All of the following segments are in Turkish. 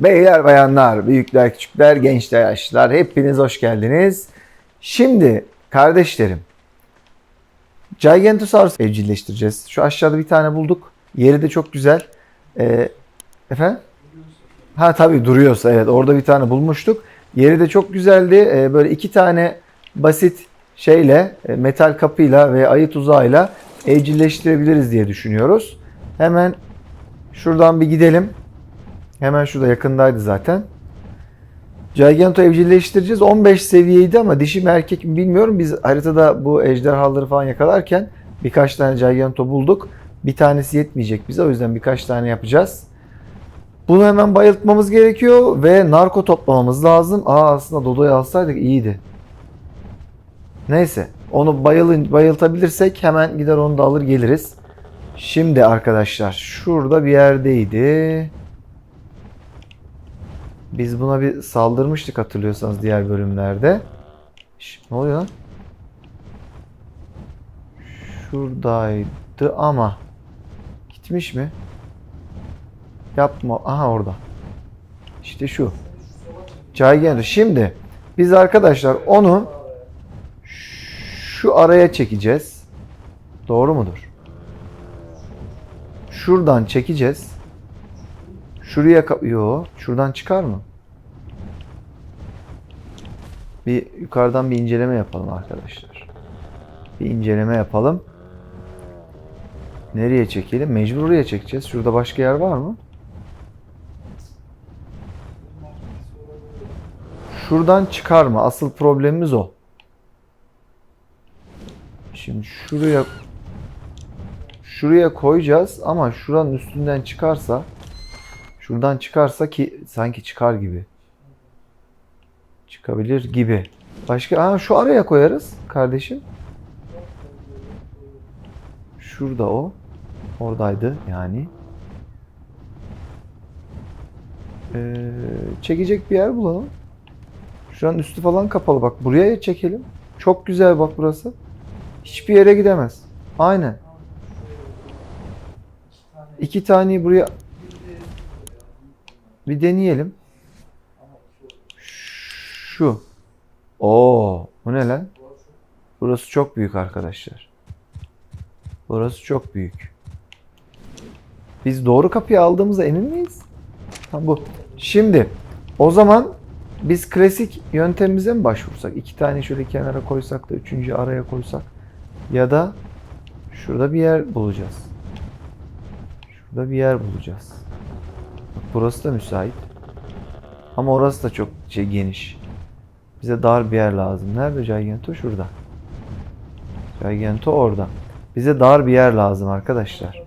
Beyler, bayanlar, büyükler, küçükler, gençler, yaşlılar hepiniz hoş geldiniz. Şimdi kardeşlerim Gigantosaurus evcilleştireceğiz. Şu aşağıda bir tane bulduk. Yeri de çok güzel. Ee, efendim? Ha tabii duruyorsa evet orada bir tane bulmuştuk. Yeri de çok güzeldi. Ee, böyle iki tane basit şeyle e, metal kapıyla ve ayı tuzağıyla evcilleştirebiliriz diye düşünüyoruz. Hemen şuradan bir gidelim. Hemen şurada yakındaydı zaten. Giganto evcilleştireceğiz. 15 seviyeydi ama dişi mi erkek mi bilmiyorum. Biz haritada bu ejderhaları falan yakalarken birkaç tane Giganto bulduk. Bir tanesi yetmeyecek bize. O yüzden birkaç tane yapacağız. Bunu hemen bayıltmamız gerekiyor ve narko toplamamız lazım. Aa aslında Dodo'yu alsaydık iyiydi. Neyse. Onu bayılın, bayıltabilirsek hemen gider onu da alır geliriz. Şimdi arkadaşlar şurada bir yerdeydi. Biz buna bir saldırmıştık hatırlıyorsanız diğer bölümlerde. Şş, ne oluyor lan? Şuradaydı ama gitmiş mi? Yapma. Aha orada. İşte şu. Giganto. Şimdi biz arkadaşlar onu şu araya çekeceğiz. Doğru mudur? Şuradan çekeceğiz. Şuraya Yo, şuradan çıkar mı? Bir yukarıdan bir inceleme yapalım arkadaşlar. Bir inceleme yapalım. Nereye çekelim? Mecbur oraya çekeceğiz. Şurada başka yer var mı? Şuradan çıkar mı? Asıl problemimiz o. Şimdi şuraya şuraya koyacağız ama şuranın üstünden çıkarsa şuradan çıkarsa ki sanki çıkar gibi. Çıkabilir gibi. Başka ha şu araya koyarız kardeşim. Şurada o. Oradaydı yani. Ee, çekecek bir yer bulalım. Şuranın üstü falan kapalı bak. Buraya çekelim. Çok güzel bak burası. Hiçbir yere gidemez. Aynen. İki taneyi buraya bir deneyelim. Şu. Oo, bu ne lan? Burası çok büyük arkadaşlar. Burası çok büyük. Biz doğru kapıyı aldığımıza emin miyiz? Ha bu. Şimdi o zaman biz klasik yöntemimize mi başvursak? İki tane şöyle kenara koysak da üçüncü araya koysak. Ya da şurada bir yer bulacağız. Şurada bir yer bulacağız. Burası da müsait. Ama orası da çok şey geniş. Bize dar bir yer lazım. Nerede Giganto? Şurada. Giganto orada. Bize dar bir yer lazım arkadaşlar.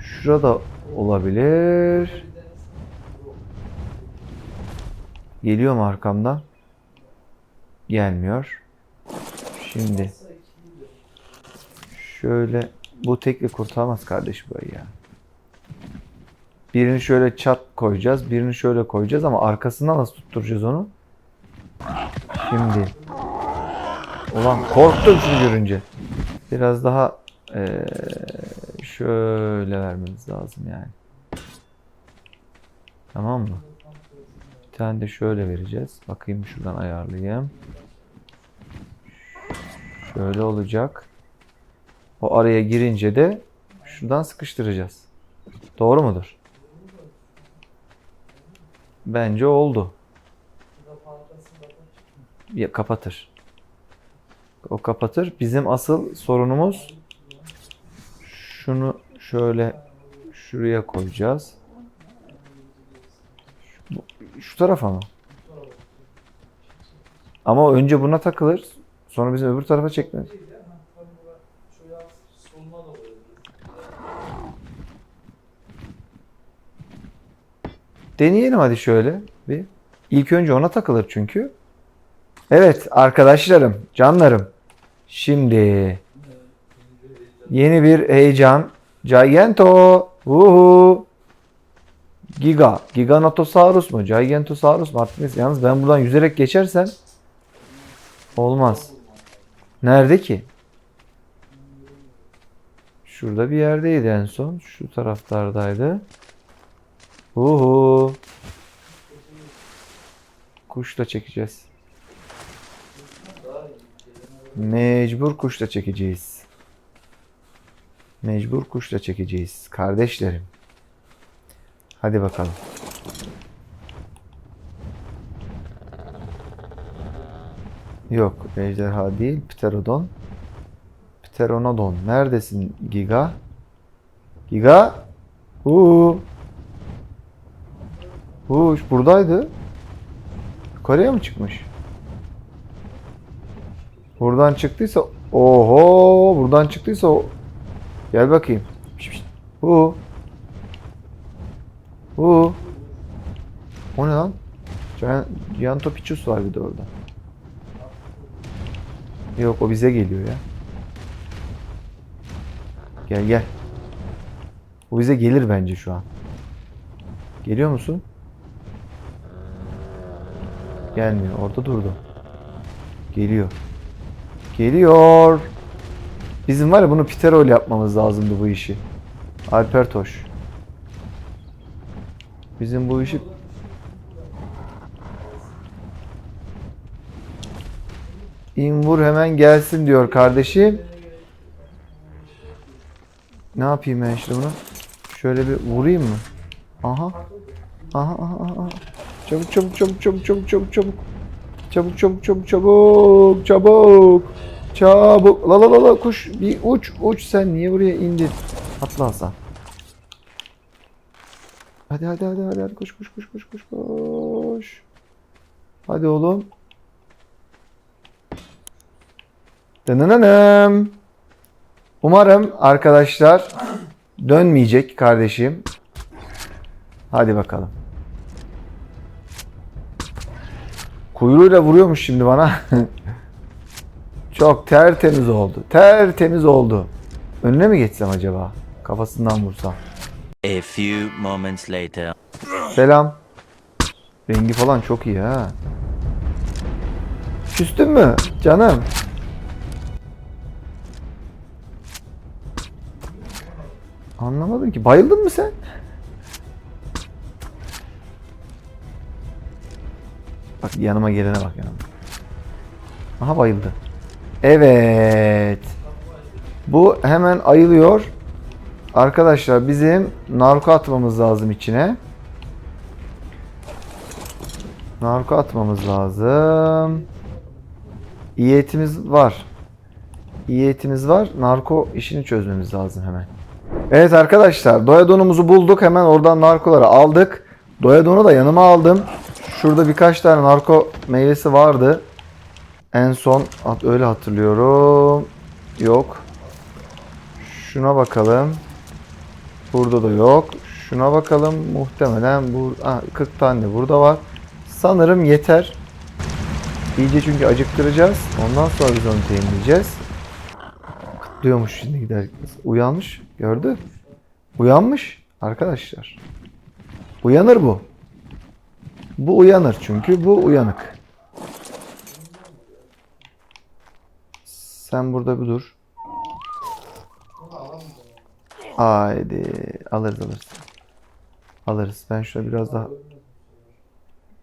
Şurada olabilir. Geliyor mu arkamdan? Gelmiyor. Şimdi şöyle bu tekli kurtarmaz kardeş burayı ya. Birini şöyle çat koyacağız, birini şöyle koyacağız ama arkasından nasıl tutturacağız onu? Şimdi. Ulan korktum şunu görünce. Biraz daha eee, şöyle vermemiz lazım yani. Tamam mı? Bir tane de şöyle vereceğiz. Bakayım şuradan ayarlayayım. Şöyle olacak. O araya girince de şuradan sıkıştıracağız. Doğru mudur? Bence oldu. Ya kapatır. O kapatır. Bizim asıl sorunumuz şunu şöyle şuraya koyacağız. Bu- Şu tarafa mı? Ama önce buna takılır. Sonra bizim öbür tarafa çekmemiz. Deneyelim hadi şöyle bir. İlk önce ona takılır çünkü. Evet arkadaşlarım, canlarım. Şimdi yeni bir heyecan. Giganto. Uhu. Giga. Giganotosaurus mu? Gigantosaurus mu? Artık neyse. Yalnız ben buradan yüzerek geçersem olmaz. Nerede ki? Şurada bir yerdeydi en son. Şu taraflardaydı. Uhu. kuşla çekeceğiz. Mecbur kuşla çekeceğiz. Mecbur kuşla çekeceğiz. Kardeşlerim. Hadi bakalım. Yok, ejderha değil, pterodon. Pteronodon. Neredesin Giga? Giga? Uuu. Huş buradaydı. Yukarıya mı çıkmış? Buradan çıktıysa oho buradan çıktıysa gel bakayım. Hu. Hu. O ne lan? Gian- Giantopithecus var bir de orada. Yok o bize geliyor ya. Gel gel. O bize gelir bence şu an. Geliyor musun? Gelmiyor. Orada durdu. Geliyor. Geliyor. Bizim var ya bunu Piterol yapmamız lazımdı bu işi. Alper Toş. Bizim bu işi İn vur hemen gelsin diyor kardeşim. Ne yapayım ben şimdi bunu? Şöyle bir vurayım mı? Aha. Aha aha aha. Çabuk çabuk çabuk çabuk çabuk çabuk çabuk. Çabuk çabuk çabuk çabuk çabuk. Çabuk. La la la la kuş bir uç uç sen niye buraya indin? Atla Hasan. Hadi hadi hadi hadi, hadi. koş koş koş koş koş koş. Hadi oğlum. Dınınınım. Umarım arkadaşlar dönmeyecek kardeşim. Hadi bakalım. Kuyruğuyla vuruyormuş şimdi bana. Çok tertemiz oldu. Tertemiz oldu. Önüne mi geçsem acaba? Kafasından vursam. A few moments later. Selam. Rengi falan çok iyi ha. Küstün mü canım? Anlamadım ki. Bayıldın mı sen? Bak yanıma gelene bak yanıma. Aha bayıldı. Evet. Bu hemen ayılıyor. Arkadaşlar bizim narko atmamız lazım içine. Narko atmamız lazım. İyi etimiz var. İyi etimiz var. Narko işini çözmemiz lazım hemen. Evet arkadaşlar doya donumuzu bulduk. Hemen oradan narkoları aldık. Doya donu da yanıma aldım. Şurada birkaç tane narko meyvesi vardı. En son öyle hatırlıyorum. Yok. Şuna bakalım. Burada da yok. Şuna bakalım. Muhtemelen bu ah, 40 tane burada var. Sanırım yeter. İyice çünkü acıktıracağız. Ondan sonra biz onu teyimleyeceğiz. Kıtlıyormuş şimdi gider. Uyanmış. Gördü. Uyanmış arkadaşlar. Uyanır bu. Bu uyanır çünkü bu uyanık. Sen burada bir dur. Haydi alırız alırız. Alırız. Ben şöyle biraz daha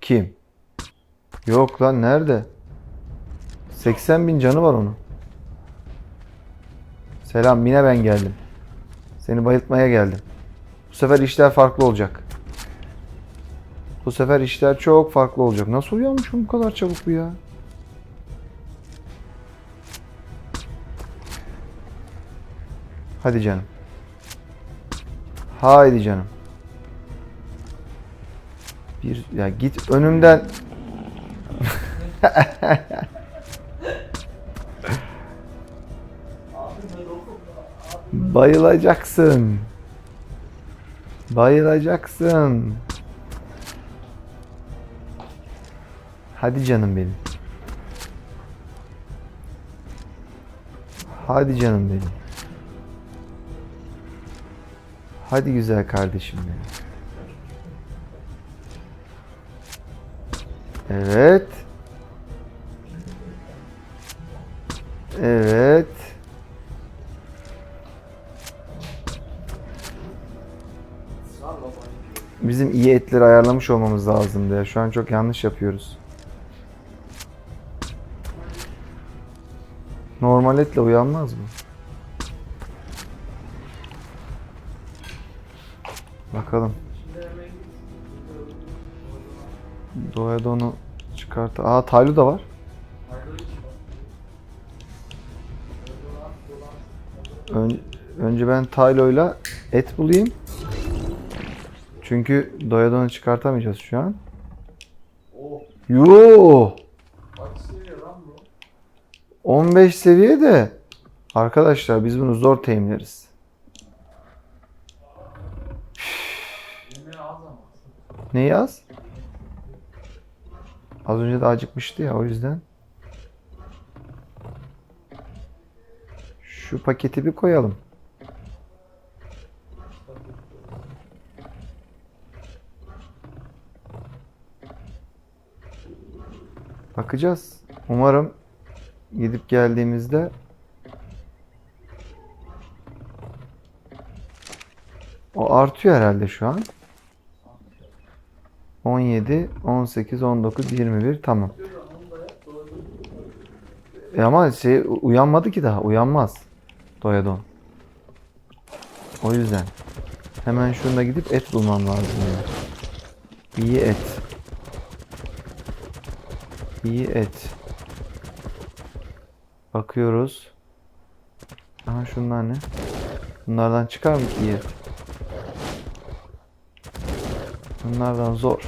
kim? Yok lan nerede? 80 bin canı var onun. Selam Mine ben geldim. Seni bayıltmaya geldim. Bu sefer işler farklı olacak. Bu sefer işler çok farklı olacak. Nasıl uyanmışım bu kadar çabuk bu ya? Hadi canım. Haydi canım. Bir ya git önümden. Bayılacaksın. Bayılacaksın. Hadi canım benim. Hadi canım benim. Hadi güzel kardeşim benim. Evet. Evet. Bizim iyi etleri ayarlamış olmamız lazımdı. Şu an çok yanlış yapıyoruz. Etle uyanmaz mı? Bakalım. Doğaya da onu çıkart. Aa Taylu da var. Ön- önce ben Taylo'yla et bulayım. Çünkü doya da onu çıkartamayacağız şu an. Yoo! 15 seviye de arkadaşlar biz bunu zor teyimleriz. Neyi az? Az önce de acıkmıştı ya o yüzden. Şu paketi bir koyalım. Bakacağız. Umarım gidip geldiğimizde o artıyor herhalde şu an. 17, 18, 19, 21 tamam. E ama şey uyanmadı ki daha. Uyanmaz. Doyadon. O yüzden. Hemen şunda gidip et bulmam lazım ya. İyi et. İyi et. Bakıyoruz. Aha şunlar ne? Bunlardan çıkar mı ki? Bunlardan zor.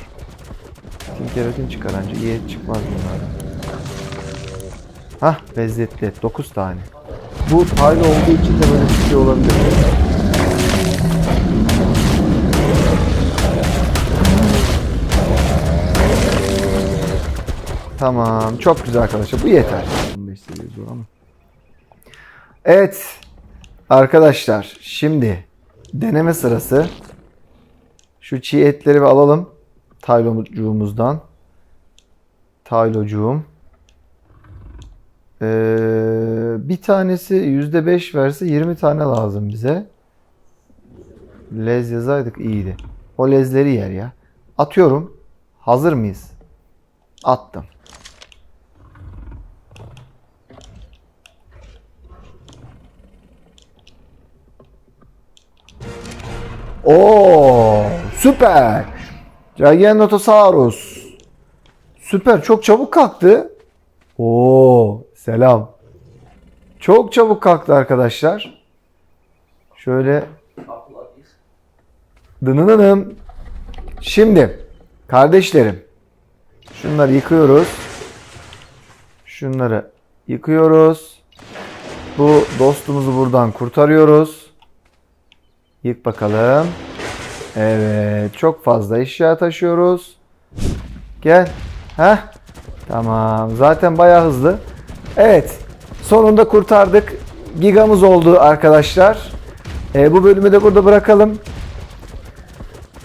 Tinkeretin çıkar anca iyi çıkmaz bunlardan. Hah lezzetli et 9 tane. Bu taylı olduğu için de böyle bir şey olabilir. Tamam. Çok güzel arkadaşlar. Bu yeter. 15 seviye zor ama. Evet. Arkadaşlar şimdi deneme sırası. Şu çiğ etleri bir alalım. Taylocuğumuzdan. Taylocuğum. Ee, bir tanesi %5 verse 20 tane lazım bize. Lez yazaydık iyiydi. O lezleri yer ya. Atıyorum. Hazır mıyız? Attım. Süper. Giganotosaurus. Süper. Çok çabuk kalktı. Oo, selam. Çok çabuk kalktı arkadaşlar. Şöyle Dınınınım. Şimdi kardeşlerim şunları yıkıyoruz. Şunları yıkıyoruz. Bu dostumuzu buradan kurtarıyoruz. Yık bakalım. Evet, çok fazla eşya taşıyoruz. Gel. Heh. Tamam. Zaten bayağı hızlı. Evet. Sonunda kurtardık. Gigamız oldu arkadaşlar. Ee, bu bölümü de burada bırakalım.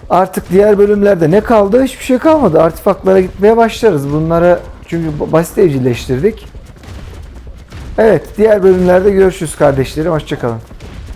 Artık diğer bölümlerde ne kaldı? Hiçbir şey kalmadı. Artifaklara gitmeye başlarız. Bunları çünkü basit evcilleştirdik. Evet, diğer bölümlerde görüşürüz kardeşlerim. Hoşçakalın.